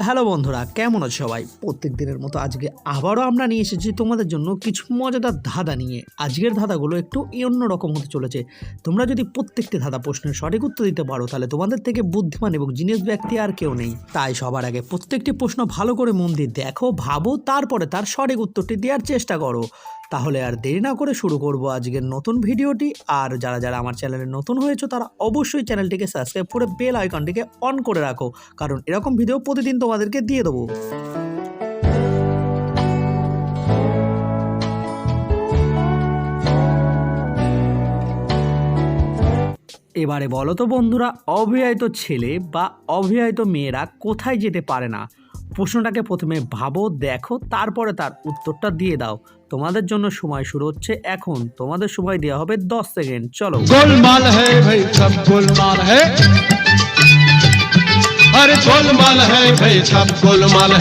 Hello বন্ধুরা, কেমন আছো সবাই? প্রত্যেক দিনের মতো আজকে আবারও আমরা নিয়ে এসেছি তোমাদের জন্য কিছু মজাদার ধাঁধা নিয়ে। আজকের ধাঁধাগুলো একটু অন্য রকম হতে চলেছে। তোমরা যদি প্রত্যেকটি ধাঁধা প্রশ্নের সঠিক উত্তর দিতে পারো, তাহলে তোমাদের থেকে বুদ্ধিমান এবং জিনিস ব্যক্তি আর কেউ নেই। তাই সবার আগে প্রত্যেকটি প্রশ্ন ভালো করে মন দিয়ে দেখো, ভাবো, তারপরে তার সঠিক উত্তরটি দেওয়ার চেষ্টা করো। তাহলে আর দেরি না করে শুরু করব আজকের নতুন ভিডিওটি। আর যারা যারা আমার চ্যানেলে নতুন হয়েছে, তারা অবশ্যই চ্যানেলটিকে সাবস্ক্রাইব করে বেল আইকনটিকে অন করে রাখো, কারণ এরকম ভিডিও প্রতিদিন তোমাদেরকে দিয়ে দেবো। এবারে বলো তো বন্ধুরা, অবিবাহিত ছেলে বা অবিবাহিত মেয়েরা কোথায় যেতে পারে না? প্রশ্নটাকে প্রথমে ভাবো, দেখো, তারপরে তার উত্তরটা দিয়ে দাও। তোমাদের জন্য সময় শুরু হচ্ছে এখন। তোমাদের সময় দেওয়া হবে দশ সেকেন্ড। চলো। গোলমাল গোলমাল গোলমাল গোলমাল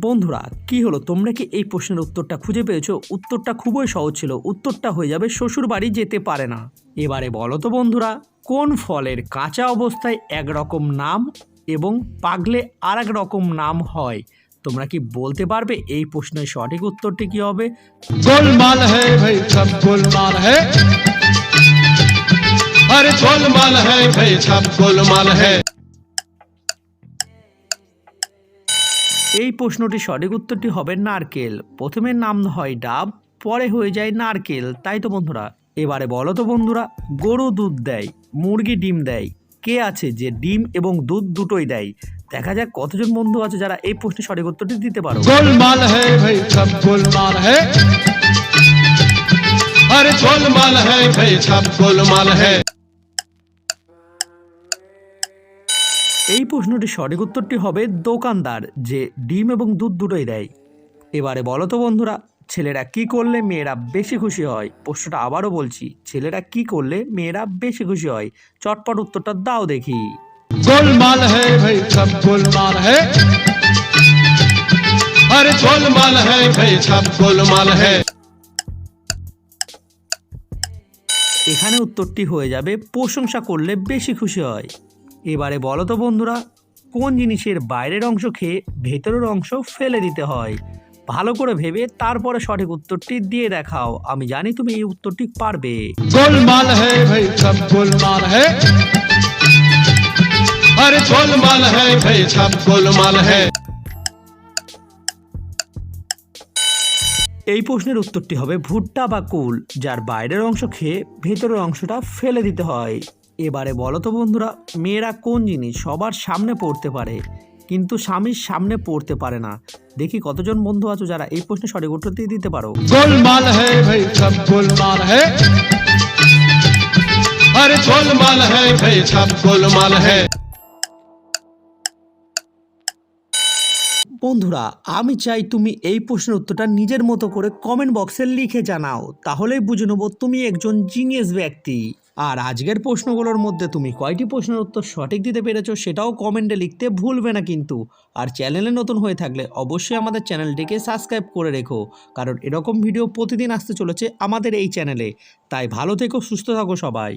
বন্ধুরা কি হলো? তোমরা কি এই প্রশ্নের উত্তরটা খুঁজে পেয়েছ? উত্তরটা খুবই সহজ ছিল। উত্তরটা হয়ে যাবে শ্বশুর বাড়ি যেতে পারে না। এবারে বলো তো বন্ধুরা কোন ফলের কাঁচা অবস্থায় একরকম নাম? এবং পাগলে আর এক রকম নাম হয়। তোমরা কি বলতে পারবে এই প্রশ্নের সঠিক উত্তরটি কি হবে? গোলমাল ভাই গোলমাল হ্যাঁ আরে ভাই হ্যাঁ এই প্রশ্নটি সঠিক উত্তরটি হবে নারকেল। প্রথমে নাম হয় ডাব পরে হয়ে যায় নারকেল। তাই তো বন্ধুরা এবারে বলো তো বন্ধুরা গরু দুধ দেয় মুরগি ডিম দেয় কে আছে যে ডিম এবং দুধ দুটোই দেয়? দেখা যাক কতজন বন্ধু আছে যারা এই প্রশ্নের সঠিক উত্তরটি দিতে পারো। গোলমাল গোলমাল আরে গোলমাল গোলমাল এই প্রশ্নটির সঠিক উত্তরটি হবে দোকানদার যে ডিম এবং দুধ দুটোই দেয়। এবারে বলো তো বন্ধুরা ছেলেরা কি করলে মেয়েরা বেশি খুশি হয়? প্রশ্নটা আবারও বলছি ছেলেরা কি করলে মেয়েরা বেশি খুশি হয়? চটপট উত্তরটা দাও দেখি। গোলমাল গোলমাল গোলমাল গোলমাল এখানে উত্তরটি হয়ে যাবে প্রশংসা করলে বেশি খুশি হয়। এবারে বলো তো বন্ধুরা কোন জিনিসের বাইরের অংশ খেয়ে ভেতরের অংশ ফেলে দিতে হয়? ভালো করে ভেবে তারপরে সঠিক উত্তরটি দিয়ে দেখাও। আমি জানি তুমি এই উত্তরটি পারবে। এই প্রশ্নের উত্তরটি হবে ভুট্টা বা কুল যার বাইরের অংশ খেয়ে ভেতরের অংশটা ফেলে দিতে হয়। এবারে বলো তো বন্ধুরা মেয়েরা কোন জিনিস সবার সামনে পড়তে পারে? কিন্তু স্বামীর সামনে পড়তে পারে না। দেখি কতজন বন্ধু আছো যারা এই প্রশ্নের সঠিক উত্তর দিয়ে দিতে পারো। বন্ধুরা আমি চাই তুমি এই প্রশ্নের উত্তরটা নিজের মতো করে কমেন্ট বক্সে লিখে জানাও। তাহলেই বুঝে নেব তুমি একজন জিনিয়াস ব্যক্তি। আর আজকের প্রশ্নগুলোর মধ্যে তুমি কয়টি প্রশ্নের উত্তর সঠিক দিতে পেরেছ সেটাও কমেন্টে লিখতে ভুলবে না কিন্তু। আর চ্যানেলে নতুন হয়ে থাকলে অবশ্যই আমাদের চ্যানেলটিকে সাবস্ক্রাইব করে রেখো, কারণ এরকম ভিডিও প্রতিদিন আসতে চলেছে আমাদের এই চ্যানেলে। তাই ভালো থেকো, সুস্থ থাকো সবাই।